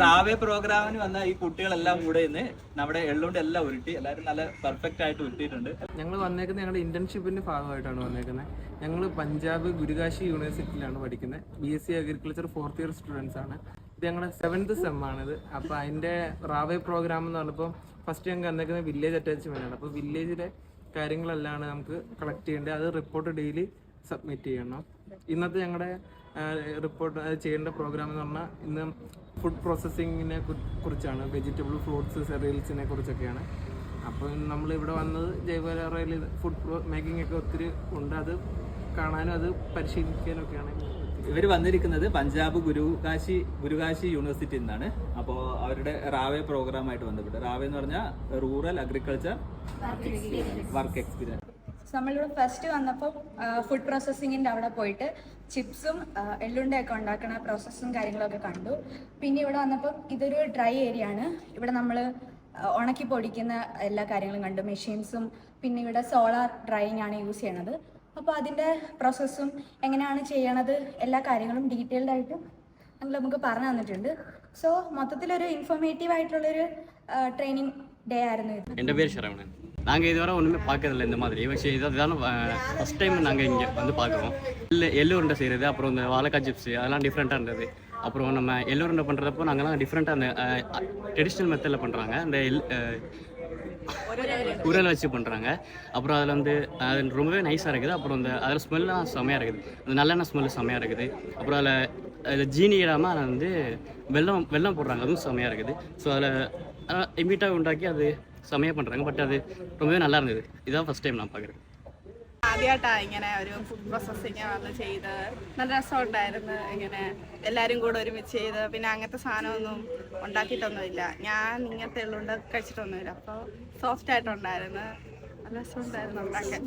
റാവേ പ്രോഗ്രാമിന് വന്ന ഈ കുട്ടികളെല്ലാം കൂടെ ഇന്ന് നമ്മുടെ എള്ളുകൊണ്ട് എല്ലാം ഉരുട്ടി എല്ലാവരും നല്ല പെർഫെക്റ്റ് ആയിട്ട് ഉരുട്ടിയിട്ടുണ്ട്. ഞങ്ങൾ വന്നേക്കുന്നത് ഞങ്ങളുടെ ഇന്റേൺഷിപ്പിന്റെ ഭാഗമായിട്ടാണ് വന്നേക്കുന്നത് ഞങ്ങൾ പഞ്ചാബ് ഗുരുകാശി യൂണിവേഴ്സിറ്റിയിലാണ് പഠിക്കുന്നത് B S C agriculture fourth year students ആണ്. ഇത് ഞങ്ങളുടെ സെവൻത്ത് സെം ആണിത്. അപ്പോൾ അതിന്റെ റാവേ പ്രോഗ്രാം എന്ന് പറഞ്ഞപ്പോൾ ഫസ്റ്റ് ഞങ്ങൾക്ക് വന്നേക്കുന്നത് വില്ലേജ് അറ്റാച്ച്മെന്റ് ആണ്. അപ്പോൾ വില്ലേജിലെ കാര്യങ്ങളെല്ലാം നമുക്ക് കളക്ട് ചെയ്യേണ്ടത്. അത് റിപ്പോർട്ട് ഡെയിലി സബ്മിറ്റ് ചെയ്യണം. ഇന്നത്തെ ഞങ്ങളുടെ റിപ്പോർട്ട് ചെയ്യേണ്ട പ്രോഗ്രാം എന്ന് പറഞ്ഞാൽ ഇന്ന് ഫുഡ് പ്രോസസ്സിങ്ങിനെ കുറിച്ചാണ്. വെജിറ്റബിൾ ഫ്രൂട്ട്സ് സെറിയൽസിനെ കുറിച്ചൊക്കെയാണ്. അപ്പോൾ നമ്മൾ ഇവിടെ വന്നത് ജൈവരയിൽ ഫുഡ് മേക്കിംഗ് ഒക്കെ ഒത്തിരി ഉണ്ട്. അത് കാണാനും അത് പരിശീലിക്കാനും ഒക്കെയാണ്. ഇവർ വന്നിരിക്കുന്നത് പഞ്ചാബ് ഗുരുകാശി ഗുരുകാശി യൂണിവേഴ്സിറ്റിയിൽ നിന്നാണ്. അപ്പോൾ അവരുടെ റാവേ പ്രോഗ്രാമായിട്ട് ബന്ധപ്പെട്ട് റാവേ എന്ന് പറഞ്ഞാൽ റൂറൽ അഗ്രികൾച്ചർ വർക്ക് എക്സ്പീരിയൻസ് നമ്മളിവിടെ ഫസ്റ്റ് വന്നപ്പോൾ ഫുഡ് പ്രോസസ്സിങ്ങിന്റെ അവിടെ പോയിട്ട് ചിപ്സും എള്ളുണ്ടയൊക്കെ ഉണ്ടാക്കുന്ന പ്രോസസ്സും കാര്യങ്ങളൊക്കെ കണ്ടു. പിന്നെ ഇവിടെ വന്നപ്പോൾ ഇതൊരു ഡ്രൈ ഏരിയ ആണ്. ഇവിടെ നമ്മൾ ഉണക്കി പൊടിക്കുന്ന എല്ലാ കാര്യങ്ങളും കണ്ടു. മെഷീൻസും പിന്നെ ഇവിടെ സോളാർ ഡ്രൈയിങ് ആണ് യൂസ് ചെയ്യണത്. അപ്പോൾ അതിന്റെ പ്രോസസ്സും എങ്ങനെയാണ് ചെയ്യണത്? എല്ലാ കാര്യങ്ങളും ഡീറ്റെയിൽഡ് ആയിട്ട് ഞങ്ങൾ നമുക്ക് പറഞ്ഞു തന്നിട്ടുണ്ട്. സോ മൊത്തത്തിലൊരു ഇൻഫോർമേറ്റീവ് ആയിട്ടുള്ളൊരു ട്രെയിനിങ് ഡേ ആയിരുന്നു ഇത്. എൻ്റെ പേര് ശരവണൻ. நாங்கள் இதுவரை ஒன்றுமே பார்க்கறதில்ல இந்த மாதிரி പക്ഷേ இதுதான் ஃபஸ்ட் டைம் நாங்கள் இங்கே வந்து பார்க்குறோம் இல்லை எல்லோருண்டை செய்கிறது அப்புறம் இந்த வாழைக்காய் சிப்ஸ் அதெல்லாம் டிஃப்ரெண்ட்டாக இருந்தது அப்புறம் நம்ம எல்லோருண்டை பண்ணுறதப்போ நாங்கள்லாம் டிஃப்ரெண்ட்டாக அந்த ட்ரெடிஷ்னல் மெத்தடில் பண்ணுறாங்க அந்த எல் உரல் வச்சு பண்ணுறாங்க அப்புறம் அதில் வந்து அது ரொம்பவே நைஸாக இருக்குது அப்புறம் அந்த அதில் ஸ்மெல்லாம் செம்மையாக இருக்குது அந்த நல்லெண்ணெய் ஸ்மெல் செம்மையாக இருக்குது அப்புறம் அதில் ஜீனி இடாமல் அதில் வந்து வெல்லம் வெல்லம் போடுறாங்க அதுவும் செம்மையாக இருக்குது ஸோ அதில் இமீட்டாக உண்டாக்கி அது செம்மையாக பண்ணுறாங்க பட் அது ரொம்பவே நல்லா இருந்தது இதான் ஃபஸ்ட் டைம் நான் பார்க்குறேன் ആദ്യമായിട്ടാണ് ഇങ്ങനെ ഒരു ഫുഡ് പ്രോസസ്സിങ് വന്ന് ചെയ്ത് നല്ല രസമുണ്ടായിരുന്നു ഇങ്ങനെ എല്ലാവരും കൂടെ ഒരുമിച്ച് ചെയ്ത് പിന്നെ അങ്ങനത്തെ സാധനമൊന്നും ഉണ്ടാക്കിയിട്ടൊന്നുമില്ല ഞാൻ ഇങ്ങനത്തെ ഉള്ളുണ്ട് കഴിച്ചിട്ടൊന്നുമില്ല അപ്പോൾ സോഫ്റ്റ് ആയിട്ടുണ്ടായിരുന്നു നല്ല രസമുണ്ടായിരുന്നു ഉണ്ടാക്കാൻ